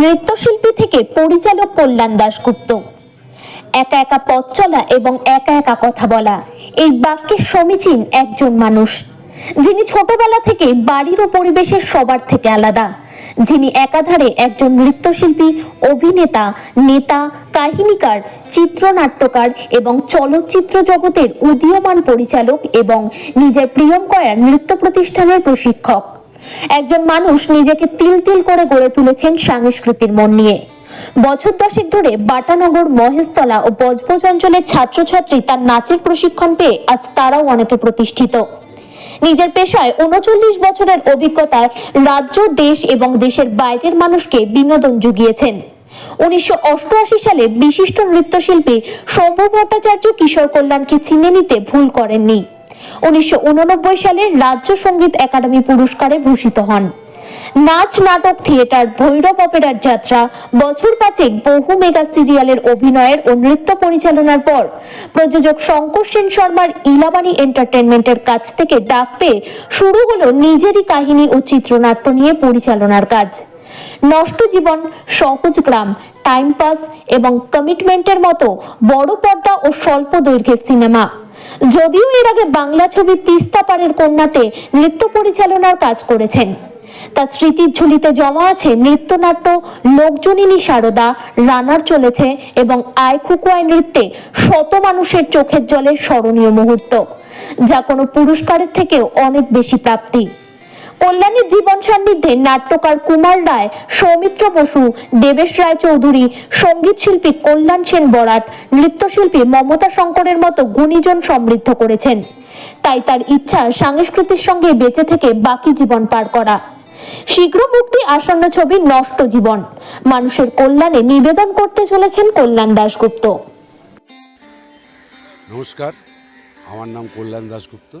নৃত্যশিল্পী থেকে পরিচালক কল্যাণ দাশগুপ্ত। একা একা পথ চলা এবং একা একা কথা বলা, এই বাক্যের সমীচীন একজন মানুষ। যিনি ছোটবেলা থেকে বাড়ির ও পরিবেশের সবার থেকে আলাদা, যিনি একাধারে একজন নৃত্যশিল্পী, অভিনেতা, নেতা, কাহিনীকার, চিত্রনাট্যকার এবং চলচ্চিত্র জগতের উদীয়মান পরিচালক এবং নিজের প্রিয়ঙ্কয়ার নৃত্য প্রতিষ্ঠানের প্রশিক্ষক। একজন মানুষ নিজেকে তিল তিল করে গড়ে তুলেছেন সাংস্কৃতির মন নিয়ে। বছর দশেক ধরে বাটানগর, মহেশতলা ও বজবজ অঞ্চলের ছাত্রছাত্রী তার নাচের প্রশিক্ষণ পেয়ে আজ তারাও অনেকে প্রতিষ্ঠিত। নিজের পেশায় উনচল্লিশ বছরের অভিজ্ঞতায় রাজ্য, দেশ এবং দেশের বাইরের মানুষকে বিনোদন জুগিয়েছেন উনিশশো অষ্টআশি সালে বিশিষ্ট নৃত্যশিল্পী শম্ভু ভট্টাচার্য কিশোর কল্যাণকে চিনে নিতে ভুল করেননি। উনিশশো উননব্বই সালে রাজ্য সংগীত একাডেমি পুরস্কারে ভূষিত হন। নাচ নাটক থিয়েটার ভৈরব অপেরার যাত্রা, বছর পাঁচেক বহু মেগা সিরিয়ালের অভিনয়ের ও নৃত্য পরিচালনার পর প্রযোজক শঙ্কর সেন শর্মার ইলাবানি এন্টারটেনমেন্টের কাছ থেকে ডাক পেয়ে শুরু হলো নিজেরই কাহিনী ও চিত্রনাট্য নিয়ে পরিচালনার কাজ। নষ্ট জীবন, সহজ গ্রাম, টাইম পাস এবং কমিটমেন্টের মতো বড় পর্দা ও স্বল্প দৈর্ঘ্যের সিনেমা। যদিও এর আগে বাংলা ছবি তিস্তা পাড়ের কন্যাতে নৃত্য পরিচালনার কাজ করেছেন। তার স্মৃতির ঝুলিতে জমা আছে নৃত্যনাট্য লোকজনিনী সারদা, রানার চলেছে এবং আয় খুকুয়ায় নৃত্যে শত মানুষের চোখের জলে স্মরণীয় মুহূর্ত, যা কোনো পুরস্কারের থেকেও অনেক বেশি প্রাপ্তি। কল্যাণীর জীবন সান্নিধ্যে নাট্যকার কুমার রায়, সৌমিত্র বসু, দেবেশ রায় চৌধুরী, সংগীত শিল্পী কল্যাণ সেন বরাট নৃত্যশিল্পী মমতা শঙ্করের মতো গুণীজন সমৃদ্ধ করেছেন। তাই তার ইচ্ছা সাংস্কৃতির সঙ্গে বেঁচে থেকে বাকি জীবন পার করা। শীঘ্র মুক্তি আসন্ন ছবি নষ্ট জীবন। মানুষের কল্যাণে নিবেদন করতে চলেছেন কল্যাণ দাশগুপ্ত। নমস্কার, আমার নাম কল্যাণ দাশগুপ্ত।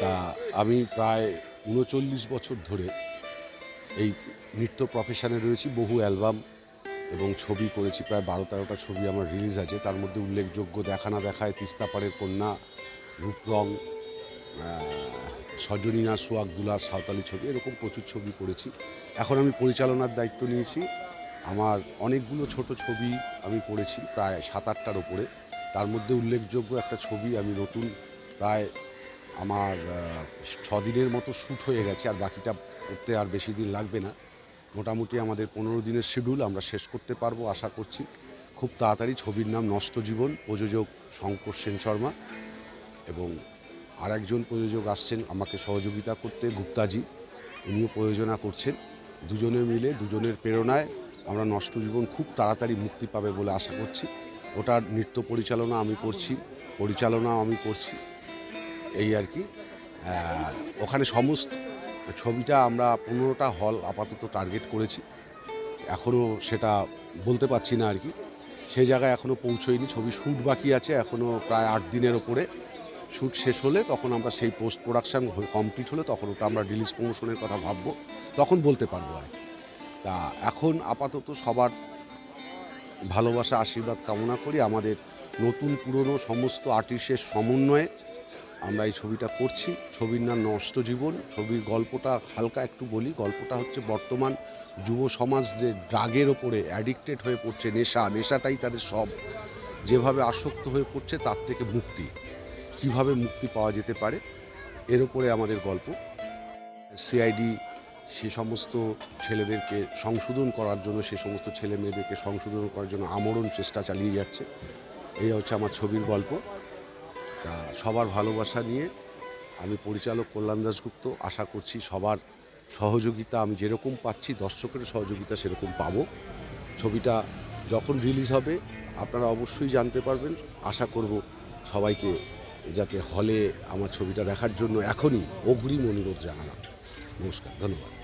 তা আমি প্রায় উনচল্লিশ বছর ধরে এই নৃত্য প্রফেশনে রয়েছি, বহু অ্যালবাম এবং ছবি করেছি, প্রায় বারো তেরোটা ছবি আমার রিলিজ আছে। তার মধ্যে উল্লেখযোগ্য দেখা না দেখায় তিস্তাপাড়ের কন্যা রূপরং সজনীনা সোয়াগ দুলার সাঁওতালি ছবি, এরকম প্রচুর ছবি করেছি। এখন আমি পরিচালনার দায়িত্ব নিয়েছি। আমার অনেকগুলো ছোট ছবি আমি করেছি, প্রায় সাত আটটার ওপরে। তার মধ্যে উল্লেখযোগ্য একটা ছবি আমি নতুন, প্রায় আমার আহ, ছ দিনের মতো শ্যুট হয়ে গেছে আর বাকিটা করতে আর বেশি দিন লাগবে না। মোটামুটি আমাদের পনেরো দিনের শিডিউল আমরা শেষ করতে পারব আশা করছি। খুব তাড়াতাড়ি ছবির নাম নষ্ট জীবন প্রযোজক শঙ্কর সেন শর্মা এবং আর একজন প্রযোজক আসছেন আমাকে সহযোগিতা করতে গুপ্তাজি। উনিও প্রয়োজনা করছেন। দুজনে মিলে দুজনের প্রেরণায় আমরা নষ্ট জীবন খুব তাড়াতাড়ি মুক্তি পাবে বলে আশা করছি। ওটার নৃত্য পরিচালনা আমি করছি পরিচালনা আমি করছি। এই আর কি। ওখানে সমস্ত ছবিটা আমরা পনেরোটা হল আপাতত টার্গেট করেছি। এখনও সেটা বলতে পারছি না আর কি। সেই জায়গায় এখনও পৌঁছয়নি, ছবি শ্যুট বাকি আছে এখনও প্রায় আট দিনের ওপরে। শ্যুট শেষ হলে তখন আমরা সেই পোস্ট প্রোডাকশান কমপ্লিট হলে তখন ওটা আমরা রিলিজ প্রমোশনের কথা ভাববো, তখন বলতে পারব আর তা এখন আপাতত সবার ভালোবাসা, আশীর্বাদ, কামনা করি আমাদের নতুন, পুরনো সমস্ত আর্টিস্টের সমন্বয়ে আমরা এই ছবিটা করছি। ছবির নাম নষ্ট জীবন। ছবির গল্পটা হালকা একটু বলি। গল্পটা হচ্ছে বর্তমান যুব সমাজ যে ড্রাগের ওপরে অ্যাডিক্টেড হয়ে পড়ছে, নেশা। নেশাটাই তাদের সব। যেভাবে আসক্ত হয়ে পড়ছে, তার থেকে মুক্তি। কীভাবে মুক্তি পাওয়া যেতে পারে, এর ওপরে আমাদের গল্প। সিআইডি সে সমস্ত ছেলেদেরকে সংশোধন করার জন্য, সে সমস্ত ছেলে মেয়েদেরকে সংশোধন করার জন্য আমরণ চেষ্টা চালিয়ে যাচ্ছে। এই হচ্ছে আমার ছবির গল্প। তা সবার ভালোবাসা নিয়ে আমি পরিচালক কল্যাণ দাসগুপ্ত আশা করছি সবার সহযোগিতা আমি যেরকম পাচ্ছি দর্শকের সহযোগিতা সেরকম পাবো। ছবিটা যখন রিলিজ হবে, আপনারা অবশ্যই জানতে পারবেন। আশা করব সবাইকে যাতে হলে আমার ছবিটা দেখার জন্য এখনই অগ্রিম অনুরোধ জানালাম। নমস্কার, ধন্যবাদ।